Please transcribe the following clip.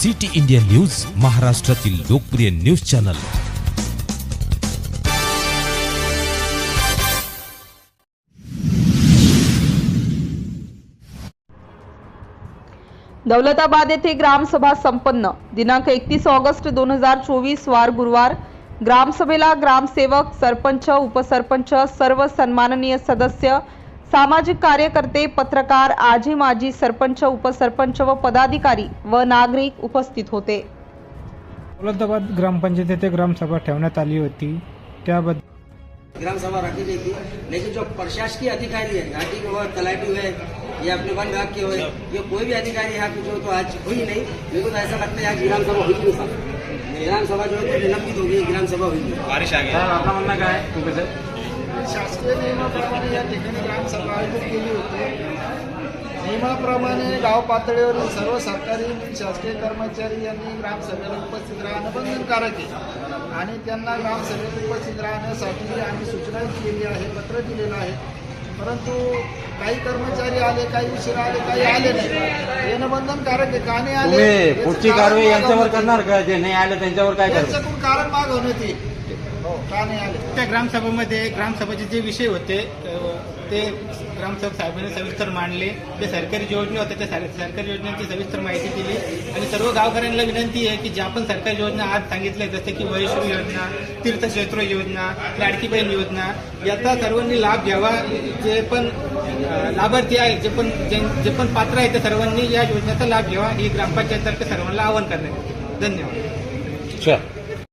City India news महाराष्ट्रातील लोकप्रिय news channel. Daulatabad येथे ग्रामसभा संपन्न. दिनांक एकतीस ऑगस्ट दोन हजार चोवीस वार गुरुवार. ग्रामसभेला ग्रामसेवक सरपंच उपसरपंच सर्व सन्माननीय सदस्य सामाजिक कार्यकर्ते पत्रकार आजी माजी सरपंच उपसरपंच व पदाधिकारी व नागरिक उपस्थित होते. दौलताबाद ग्रामपंचायत येथे ग्रामसभा ठेवण्यात आली होती. त्याबद्दल ग्राम सभा रखी गई थी लेकिन जो प्रशासकीय अधिकारी है घाटी के हुआ तलाटी हुए या अपने वन विभाग के हुए ये कोई भी अधिकारी यहाँ पे जो तो आज हुई नहीं मेरे को तो ऐसा लगता है आज ग्राम सभा हुई नहीं। साहब ग्राम सभा जो है तो निलंबित हो गई। ग्राम सभा हुई नहीं शासकीय नियमाप्रमाणे या ठिकाणी ग्रामसभा आयोजित केली होती. नियमाप्रमाणे गाव पातळीवरील सर्व सरकारी शासकीय कर्मचारी यांनी ग्रामसभेला उपस्थित राहणं बंधनकारक आहे. आणि त्यांना ग्रामसभेत उपस्थित राहण्यासाठी आम्ही सूचना केली आहे पत्र दिलेलं आहे. परंतु काही कर्मचारी आले काही उशिरा आले काही आले नाही. येणं बंधनकारक आहे. का नाही आले पुढची कारवाई यांच्यावर. करणार का? जे नाही आलं त्यांच्यावर काय त्यांच्याकडून कारण मागवण्यात येईल. हो, का नाही आले? त्या ग्रामसभेमध्ये ग्रामसभेचे जे विषय होते ते ग्रामसभा साहेबांनी सविस्तर मांडले. जे सरकारी योजना होत्या त्या सर- सरकारी योजनांची सविस्तर माहिती दिली. आणि सर्व गावकऱ्यांना विनंती आहे की ज्या पण सरकारी योजना आज सांगितल्या जसे की वैश्वी योजना तीर्थक्षेत्र योजना लाडकी बहीण योजना याचा सर्वांनी लाभ घ्यावा. जे पण लाभार्थी आहे जे पण जे जे पण पात्र आहे त्या सर्वांनी या योजनेचा लाभ घ्यावा. ही ग्रामपंचायततर्फे सर्वांना आवाहन करण्यात येते. धन्यवाद. चल.